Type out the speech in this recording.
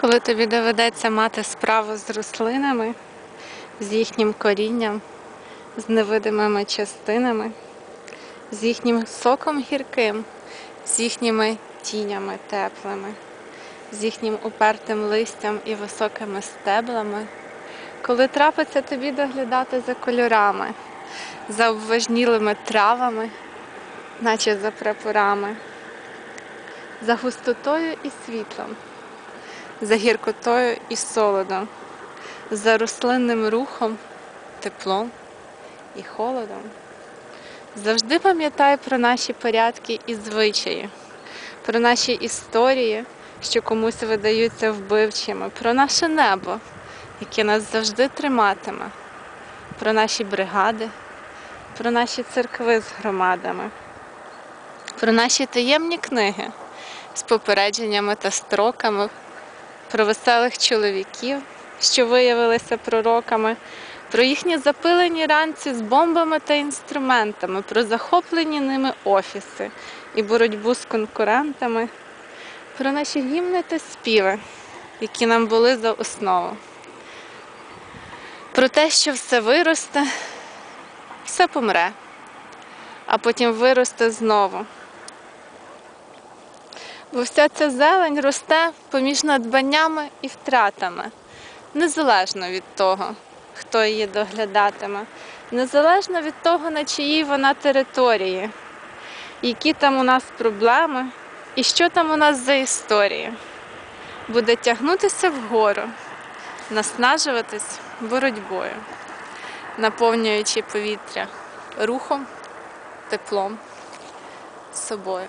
Коли тобі доведеться мати справу з рослинами, з їхнім корінням, з невидимими частинами, з їхнім соком гірким, з їхніми тінями теплими, з їхнім упертим листям і високими стеблами, коли трапиться тобі доглядати за кольорами, за обважнілими травами, наче за прапорами, за густотою і світлом за гіркотою і солодом, за рослинним рухом, теплом і холодом. Завжди пам'ятай про наші порядки і звичаї, про наші історії, що комусь видаються вбивчими, про наше небо, яке нас завжди триматиме, про наші бригади, про наші церкви з громадами, про наші таємні книги з попередженнями та строками про веселих чоловіків, що виявилися пророками, про їхні запилені ранці з бомбами та інструментами, про захоплені ними офіси і боротьбу з конкурентами, про наші гімни та співи, які нам були за основу. Про те, що все виросте, все помре, а потім виросте знову. Бо вся ця зелень росте поміж надбаннями і втратами, незалежно від того, хто її доглядатиме, незалежно від того, на чиїй вона території, які там у нас проблеми і що там у нас за історії. Буде тягнутися вгору, наснажуватись боротьбою, наповнюючи повітря рухом, теплом, собою.